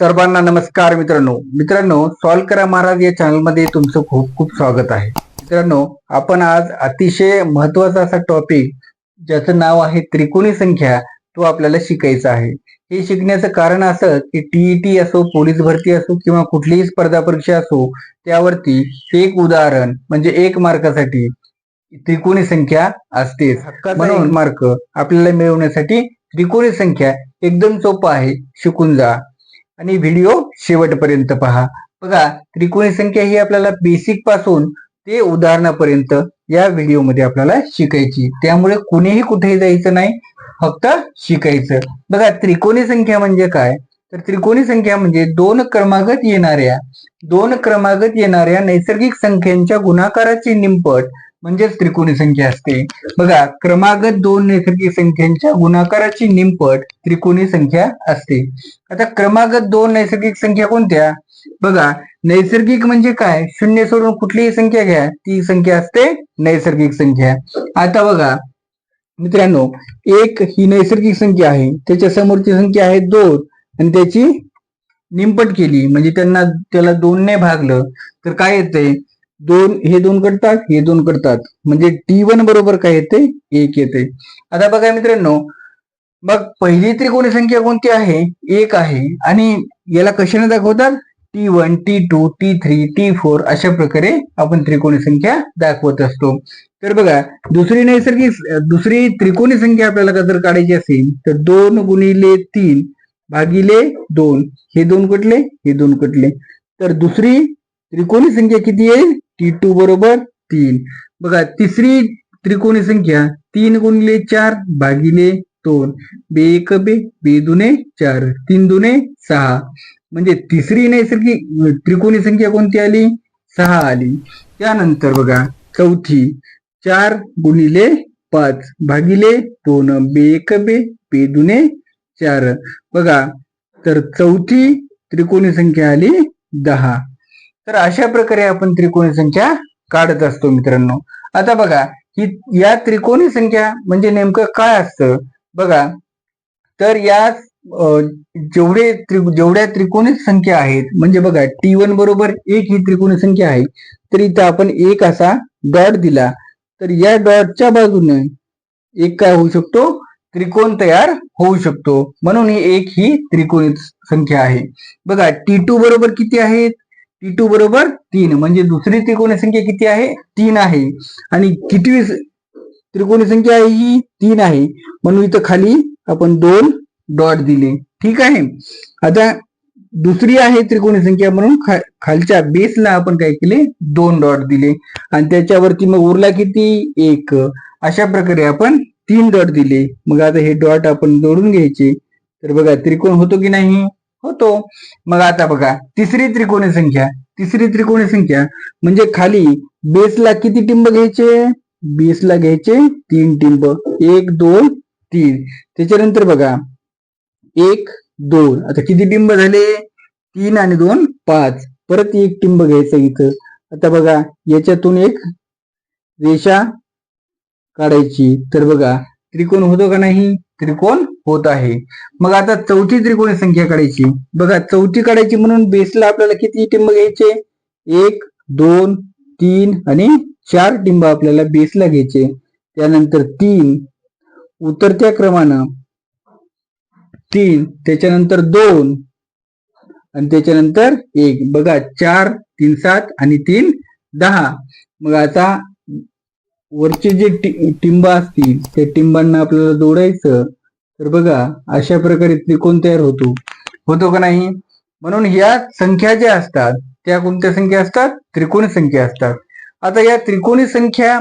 सर्वांना नमस्कार मित्रांनो. मित्रांनो सॉल्व करा महाराज या चॅनलमध्ये तुमचं खूप खूप स्वागत आहे. मित्रांनो आपण आज अतिशय महत्त्वाचा असा टॉपिक ज्याचं नाव आहे त्रिकोणी संख्या तो आपल्याला शिकायचा आहे. हे शिकण्याचं कारण असं की टीईटी असो पोलीस भरती असो किंवा कुठलीही स्पर्धा परीक्षा असो त्यावरती एक उदाहरण म्हणजे एक मार्कासाठी त्रिकोणी संख्या असते म्हणून मार्क आपल्याला मिळवण्यासाठी त्रिकोणी संख्या एकदम सोपं आहे. शिकून जा. आणि व्हिडिओ शेवटपर्यंत पहा. बघा त्रिकोणी संख्या ही आपल्याला बेसिकपासून ते उदाहरणापर्यंत या व्हिडिओमध्ये आपल्याला शिकायची. त्यामुळे कुणीही कुठेही जायचं नाही फक्त शिकायचं. बघा त्रिकोणी संख्या म्हणजे काय? तर त्रिकोणी संख्या म्हणजे दोन क्रमागत येणाऱ्या दोन क्रमागत येणाऱ्या नैसर्गिक संख्यांच्या गुणाकाराची निंपट म्हणजेच त्रिकोणी संख्या असते. बघा क्रमागत दोन नैसर्गिक संख्यांच्या गुणाकाराची निमपट त्रिकोणी संख्या असते. आता क्रमागत दोन नैसर्गिक संख्या कोणत्या? बघा नैसर्गिक म्हणजे काय? शून्य सोडून कुठलीही संख्या घ्या ती संख्या असते नैसर्गिक संख्या. आता बघा मित्रांनो एक ही नैसर्गिक संख्या आहे त्याच्या समोरची संख्या आहे दोन आणि त्याची निमपट केली म्हणजे त्यांना त्याला दोनने भागलं तर काय येते दोन हे दोन करतात हे दोन करतात. म्हणजे टी वन बरोबर काय येते? एक येते. आता बघा मित्रांनो मग पहिली त्रिकोणी संख्या कोणती आहे? एक आहे. आणि याला कशाने दाखवतात? T one T two T three T four अशा प्रकारे आपण त्रिकोणी संख्या दाखवत असतो. तर बघा दुसरी नैसर्गिक दुसरी त्रिकोणी संख्या आपल्याला जर काढायची असेल तर दोन गुणिले तीन भागिले दोन. हे दोन कटले हे दोन कटले. तर दुसरी त्रिकोणी संख्या किती येईल? टी टू बरोबर तीन. बघा तिसरी त्रिकोणी संख्या तीन गुणिले चार भागिले दोन. बे एक बे बे दुने चार तीन दुने सहा. म्हणजे तिसरी नैसर्गिक त्रिकोणी संख्या कोणती आली? सहा आली. त्यानंतर बघा चौथी चार गुणिले पाच भागिले दोन. बे एक बे बे दुने चार. बघा तर चौथी त्रिकोणी संख्या आली दहा. तर अशा प्रकारे आपण त्रिकोणी संख्या काढत असतो मित्रांनो. आता बघा ही या त्रिकोणी संख्या म्हणजे नेमकं काय असतं? बघा तर या जेवढे त्रि- जेवढ्या त्रिकोणी संख्या आहेत म्हणजे बघा टी वन बरोबर एक ही त्रिकोणी संख्या आहे तर इथं आपण एक असा डॉट दिला. तर या डॉटच्या बाजूने एक काय होऊ शकतो? त्रिकोण तयार होऊ शकतो. म्हणून ही एक ही त्रिकोणी संख्या आहे. बघा टी टू बरोबर किती आहेत? टी टू बरोबर तीन. म्हणजे दुसरी त्रिकोणी संख्या किती आहे? तीन आहे. आणि कितवी त्रिकोणी संख्या आहे ही? तीन आहे. म्हणून इथं खाली आपण दोन डॉट दिले. ठीक आहे? आता दुसरी आहे त्रिकोणी संख्या म्हणून खा- खालच्या बेसला आपण काय केले? दोन डॉट दिले. आणि त्याच्यावरती मग उरला किती? एक. अशा प्रकारे आपण तीन डॉट दिले. मग आता हे डॉट आपण जोडून घ्यायचे. तर बघा त्रिकोण होतो की नाही? होतो. मग आता बघा तिसरी त्रिकोणी संख्या तिसरी त्रिकोणी संख्या म्हणजे खाली बेसला किती टिंब घ्यायचे? बेसला घ्यायचे तीन टिंब. एक दोन तीन. त्याच्यानंतर बघा एक दोन. आता किती टिंब झाले? तीन आणि दोन पाच. परत एक टिंब घ्यायचं इथं. आता बघा याच्यातून एक रेषा काढायची. तर बघा त्रिकोण होतो का नाही? त्रिकोण होत आहे. मग आता चौथी त्रिकोणी संख्या काढायची. बघा चौथी काढायची म्हणून बेसला आपल्याला किती टिंब घ्यायचे? एक दोन तीन आणि चार टिंब आपल्याला बेसला घ्यायचे. त्यानंतर तीन उतरत्या क्रमानं. तीन त्याच्यानंतर दोन आणि त्याच्यानंतर एक. बघा चार तीन सात आणि तीन दहा. मग आता वरचे जे टिंब असतील त्या टिंबांना आपल्याला जोडायचं. तर बघा अशा प्रकारे त्रिकोण तयार होतो? होतो का नाही? म्हणून या संख्या ज्या असतात त्या कोणत्या संख्या असतात? त्रिकोणी संख्या असतात. आता या त्रिकोणी संख्या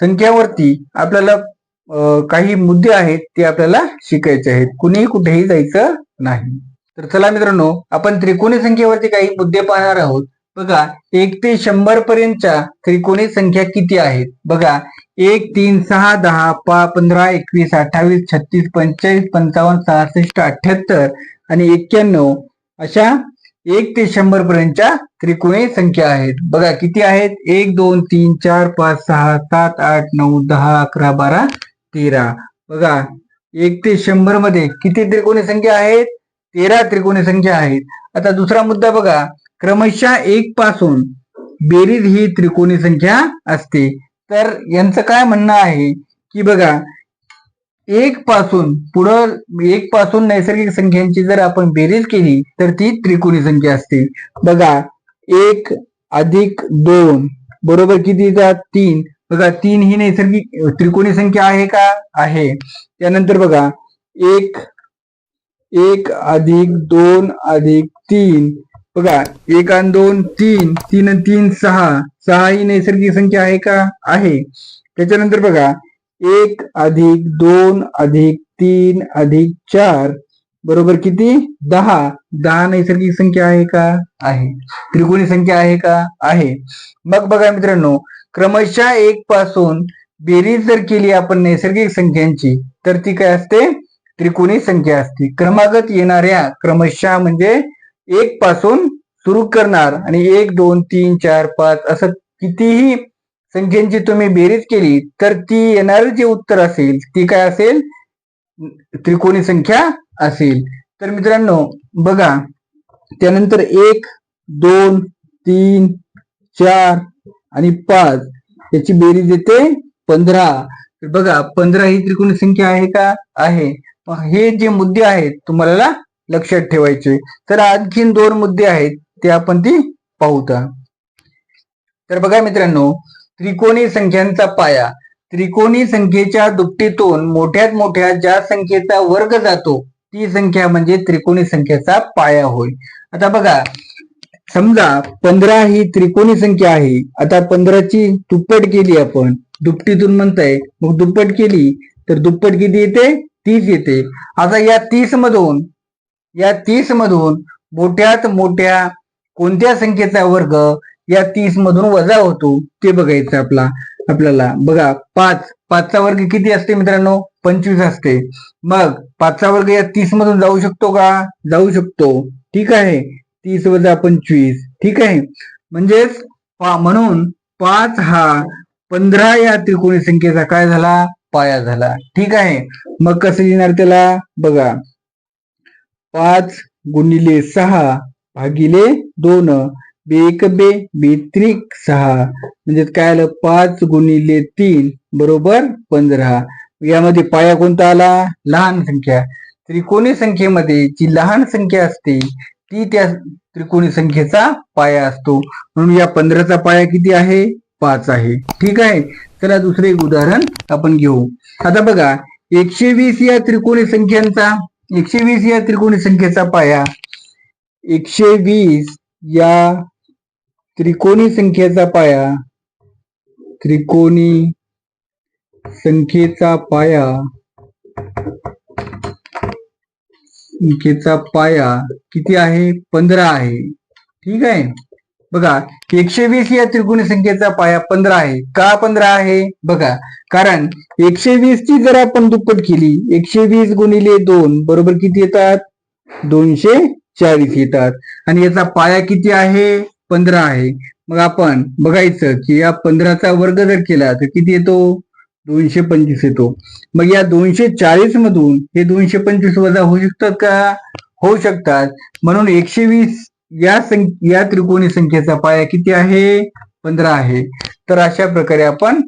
संख्यावरती आपल्याला काही मुद्दे आहेत ते आपल्याला शिकायचे आहेत. कुणीही कुठेही जायचं नाही. तर चला मित्रांनो आपण त्रिकोणी संख्येवरती काही मुद्दे पाहणार आहोत. बघा एक ते शंभर पर्यंतच्या त्रिकोणी संख्या किती आहेत? बघा एक तीन सहा दहा पा पंधरा एकवीस अठ्ठावीस छत्तीस पंचेचाळीस पंचावन्न सहासष्ट अठ्याहत्तर आणि एक्क्याण्णव अशा एक ते शंभर पर्यंतच्या त्रिकोणी संख्या आहेत. बघा किती आहेत? एक दोन तीन चार पाच सहा सात आठ नऊ दहा अकरा बारा तेरा. बघा एक ते शंभरमध्ये किती त्रिकोणी संख्या आहेत? तेरा त्रिकोणी संख्या आहेत. आता दुसरा मुद्दा बघा. क्रमशः एक पासून बेरीज ही त्रिकोणी संख्या असते. तर यांचं काय म्हणणं आहे की बघा एक पासून पुढं एक पासून नैसर्गिक संख्यांची जर आपण बेरीज केली तर ती त्रिकोणी संख्या असते. बघा एक अधिक दोन बरोबर किती येतात? तीन. बघा तीन ही नैसर्गिक त्रिकोणी संख्या आहे का? आहे. त्यानंतर बघा एक एक अधिक दोन अधिक तीन. बघा एक आणि दोन तीन तीन तीन सहा. सहा ही नैसर्गिक संख्या आहे का? आहे. त्याच्यानंतर बघा एक अधिक दोन अधिक तीन अधिक चार. बरोबर किती? दहा. दहा नैसर्गिक संख्या आहे का? आहे. त्रिकोणी संख्या आहे का? आहे. मग बघा मित्रांनो क्रमशः एक पासून बेरीज जर केली आपण नैसर्गिक संख्यांची तर ती काय असते? त्रिकोणी संख्या असते. क्रमागत येणाऱ्या क्रमशः म्हणजे एक पासून सुरू करणार आणि एक दोन तीन चार पाच असं कितीही संख्येची तुम्ही बेरीज केली तर ती येणार जे उत्तर असेल ती काय असेल? त्रिकोणी संख्या असेल. तर मित्रांनो बघा त्यानंतर एक दोन तीन चार आणि पाच याची बेरीज येते पंधरा. तर बघा पंधरा ही त्रिकोणी संख्या आहे का? आहे. हे जे मुद्दे आहेत तुम्हाला लक्षात ठेवायचे. तर आणखीन दोन मुद्दे आहेत ते आपण ती पाहूता. तर बघा मित्रांनो त्रिकोणी संख्यांचा पाया. त्रिकोणी संख्येच्या दुपटीतून मोठ्यात मोठ्या ज्या संख्येचा वर्ग जातो ती संख्या म्हणजे त्रिकोणी संख्येचा पाया होय. आता बघा समजा पंधरा ही त्रिकोणी संख्या आहे आता पंधराची दुप्पट केली आपण दुपटीतून म्हणताय मग दुप्पट केली तर दुप्पट किती येते? तीस येते. आता या तीस मधून या तीस मधून मोठ्यात मोठ्या कोणत्या संख्येचा वर्ग या तीस मधून वजा होतो ते बघायचं आपला आपल्याला. बघा पाच. पाचचा वर्ग किती असते मित्रांनो? पंचवीस असते. मग पाचचा वर्ग या तीस मधून जाऊ शकतो का? जाऊ शकतो. ठीक आहे. तीस वजा पंचवीस. ठीक आहे. म्हणजेच म्हणून पाच हा पंधरा या त्रिकोणी संख्येचा काय झाला? पाया झाला. ठीक आहे. मग कसं लिहिणार त्याला? बघा. पाच गुणिले सहा भागिले दोन बेक बे बेत्रिक सहा. म्हणजे काय आलं? पाच गुणिले तीन बरोबर पंधरा. यामध्ये पाया कोणता आला? लहान संख्या. त्रिकोणी संख्येमध्ये जी लहान संख्या असते ती त्या त्रिकोणी संख्येचा पाया असतो. म्हणून या पंधराचा पाया किती आहे? पाच आहे. ठीक आहे? चला दुसरे एक उदाहरण आपण घेऊ. आता बघा एकशे वीस या त्रिकोणी संख्यांचा एकशे वीस या त्रिकोणी संख्येचा पाया. एकशे वीस या त्रिकोणी संख्येचा पाया. त्रिकोणी संख्येचा पाया. संख्येचा पाया किती आहे? पंधरा आहे. ठीक आहे? बघा एकशे वीस या त्रिकोणी संख्येचा पाया पंधरा आहे. का पंधरा आहे? बघा कारण एकशे वीस ची जर आपण दुप्पट केली एकशे वीस गुणिले दोन बरोबर किती येतात? दोनशे चाळीस येतात. आणि याचा पाया किती आहे? पंधरा आहे. मग आपण बघायचं की या पंधराचा वर्ग जर केला तर किती येतो? दोनशे पंचवीस येतो. मग या दोनशे चाळीस मधून हे दोनशे पंचवीस वजा होऊ शकतात का? होऊ शकतात. म्हणून एकशे वीस या संख्या या त्रिकोणी संख्येचा पाया किती आहे? पंधरा आहे. तर अशा प्रकारे आपण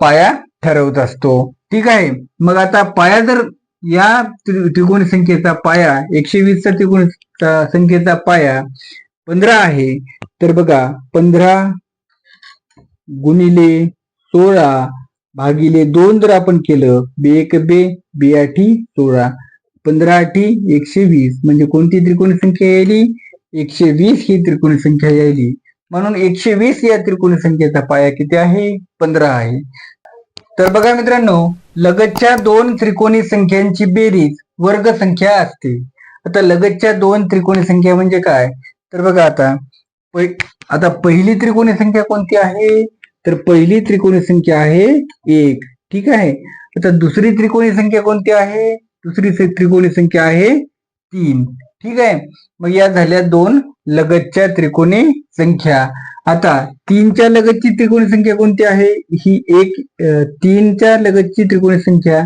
पाया ठरवत असतो. ठीक आहे? मग आता पाया जर या त्रिकोणी संख्येचा पाया एकशे वीसचा त्रिकोणी संख्येचा पाया पंधरा आहे तर बघा पंधरा गुणिले सोळा भागिले दोन जर आपण केलं बे एक बे बे आठी सोळा. पंधरा आठी एकशे वीस. म्हणजे कोणती त्रिकोणी संख्या यायली? एकशे वीस ही त्रिकोणी संख्या यायली. म्हणून एकशे वीस या त्रिकोणी संख्येचा पाया किती आहे? पंधरा आहे. तर बघा मित्रांनो लगतच्या दोन त्रिकोणी संख्यांची बेरीज वर्ग संख्या असते. आता लगतच्या दोन त्रिकोणी संख्या म्हणजे काय? तर बघा आता पै- आता पहिली त्रिकोणी संख्या कोणती आहे? तर पहिली त्रिकोणी संख्या आहे एक. ठीक आहे? आता दुसरी त्रिकोणी संख्या कोणती आहे? दुसरी त्रिकोणी संख्या आहे तीन. ठीक आहे? मग या झाल्या दोन लगतच्या त्रिकोणी संख्या. आता तीनच्या लगतची त्रिकोणी संख्या कोणती आहे? ही एक तीनच्या लगतची त्रिकोणी संख्या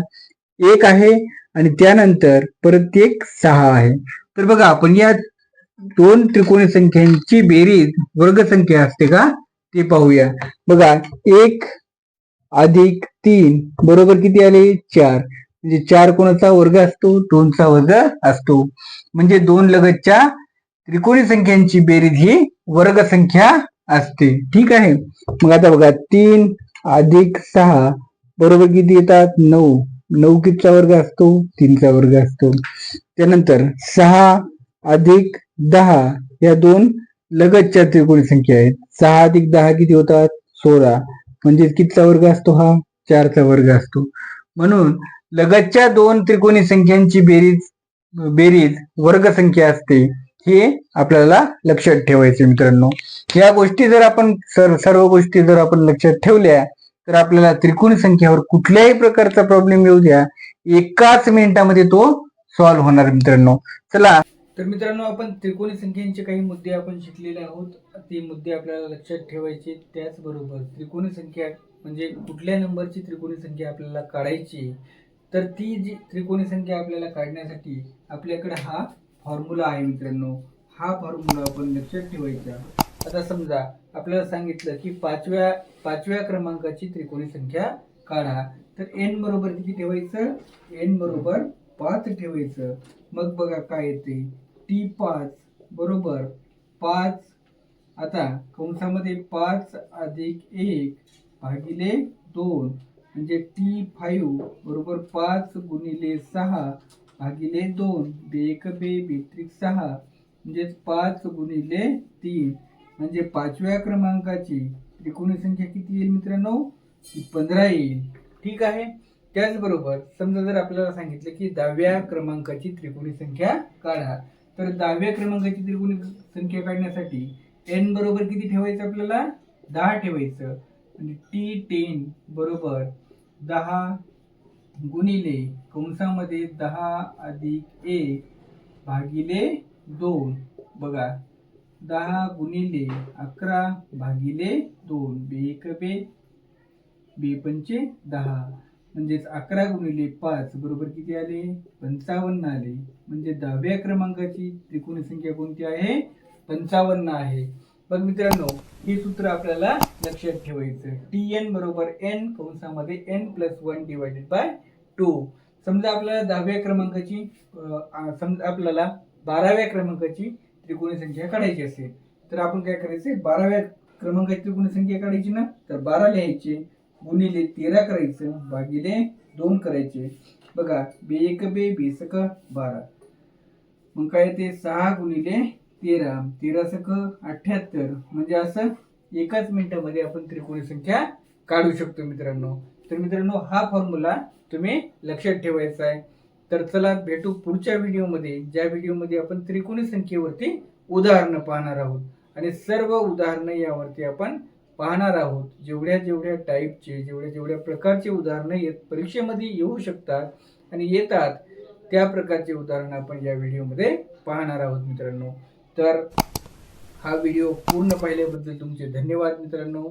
एक आहे आणि त्यानंतर परत एक सहा आहे. तर बघा आपण या दोन त्रिकोणी संख्यांची बेरीज वर्गसंख्या असते का? ते पाहूया. बघा एक अधिक तीन बरोबर किती आले? चार. म्हणजे चार कोणाचा वर्ग असतो दोनचा वर्ग असतो. म्हणजे दोन लगतच्या त्रिकोणी संख्यांची बेरीज ही वर्गसंख्या असते. ठीक आहे? मग आता बघा तीन अधिक सहा बरोबर किती येतात? नऊ. नऊ कितीचा वर्ग असतो? तीनचा वर्ग असतो. त्यानंतर सहा अधिक दहा या दोन लगतच्या त्रिकोणी संख्या आहेत. सहा अधिक दहा किती होतात? सोळा. म्हणजे कितीचा वर्ग असतो हा? चारचा वर्ग असतो. म्हणून लगतच्या दोन त्रिकोणी संख्यांची बेरीज बेरीज वर्गसंख्या असते हे आपल्याला लक्षात ठेवायचे मित्रांनो. या गोष्टी जर आपण सर सर्व गोष्टी जर आपण लक्षात ठेवल्या तर आपल्याला त्रिकोणी संख्यावर कुठल्याही प्रकारचा प्रॉब्लेम येऊ द्या. एकाच मिनिटामध्ये तो सॉल्व्ह होणार मित्रांनो. चला. तर मित्रांनो आपण त्रिकोणी संख्यांचे काही मुद्दे आपण शिकलेले आहोत. ते मुद्दे आपल्याला लक्षात ठेवायचे त्याचबरोबर त्रिकोणी संख्या म्हणजे कुठल्या नंबरची त्रिकोणी संख्या आपल्याला काढायची तर ती जी त्रिकोणी संख्या आपल्याला काढण्यासाठी आपल्याकडे हा फॉर्म्युला आहे मित्रांनो. हा फॉर्म्युला आपण लक्षात ठेवायचा. आता समजा आपल्याला सांगितलं की पाचव्या पाचव्या क्रमांकाची त्रिकोणी संख्या काढा. तर एन बरोबर किती ठेवायचं? एन बरोबर पाच ठेवायचं. मग बघा काय येते? टी पाच बरोबर पाच. आता कंसामध्ये पाच अधिक एक भागिले दोन. म्हणजे टी फाईव्ह बरोबर पाच गुणिले सहा भागिले दोन बे एक बे बेत्रिक सहा म्हणजेच पाच गुणिले तीन. म्हणजे पाचव्या क्रमांकाची त्रिकोणी संख्या किती येईल मित्रांनो? पंधरा येईल. ठीक आहे? त्याचबरोबर समजा जर आपल्याला सांगितलं की दहाव्या क्रमांकाची त्रिकोणी संख्या काढा तर दहाव्या क्रमांकाची त्रिकोणी संख्या काढण्यासाठी एन बरोबर किती ठेवायचं आपल्याला? दहा ठेवायचं. आणि टी टेन बरोबर दहा गुणिले कंसामध्ये दहा अधिक एक भागिले दोन. बघा दहा गुणिले अकरा भागिले दोन. बे एक बे बे पंचे दहा. म्हणजेच अकरा गुणिले पाच बरोबर किती आले? पंचावन्न आले. म्हणजे दहाव्या क्रमांकाची त्रिकोणी संख्या कोणती आहे? पंचावन्न आहे. बघ मित्रांनो हे सूत्र आपल्याला लक्षात ठेवायचं टी एन बरोबर N कंसामध्ये N plus one divided by two समजा आपल्याला दहाव्या क्रमांकाची समजा आपल्याला बाराव्या क्रमांकाची त्रिकोणी संख्या काढायची असेल तर आपण काय करायचं बाराव्या क्रमांकाची त्रिकोणी संख्या काढायची ना? तर बारा लिहायचे गुणिले तेरा करायचं भागिले दोन करायचे. बघा बे एक बे बेसक बारा. मग काय ते सहा गुणिले तेरा तेरा सक अठ्याहत्तर म्हणजे असं एकाच मिनिटामध्ये आपण त्रिकोणी संख्या काढू शकतो मित्रांनो. तर मित्रांनो हा फॉर्म्युला तुम्ही लक्षात ठेवायचा आहे. तर चला भेटू पुढच्या व्हिडिओमध्ये ज्या व्हिडिओमध्ये आपण त्रिकोणी संख्येवरती उदाहरणं पाहणार आहोत. आणि सर्व उदाहरणं यावरती आपण पाहणार आहोत. जेवढ्या जेवढ्या टाईपचे जेवढ्या जेवढ्या प्रकारचे उदाहरणं येत परीक्षेमध्ये येऊ शकतात आणि येतात त्या प्रकारचे उदाहरणं आपण या व्हिडिओमध्ये पाहणार आहोत मित्रांनो. तर हा व्हिडिओ पूर्ण पाहिल्याबद्दल तुमचे धन्यवाद मित्रांनो.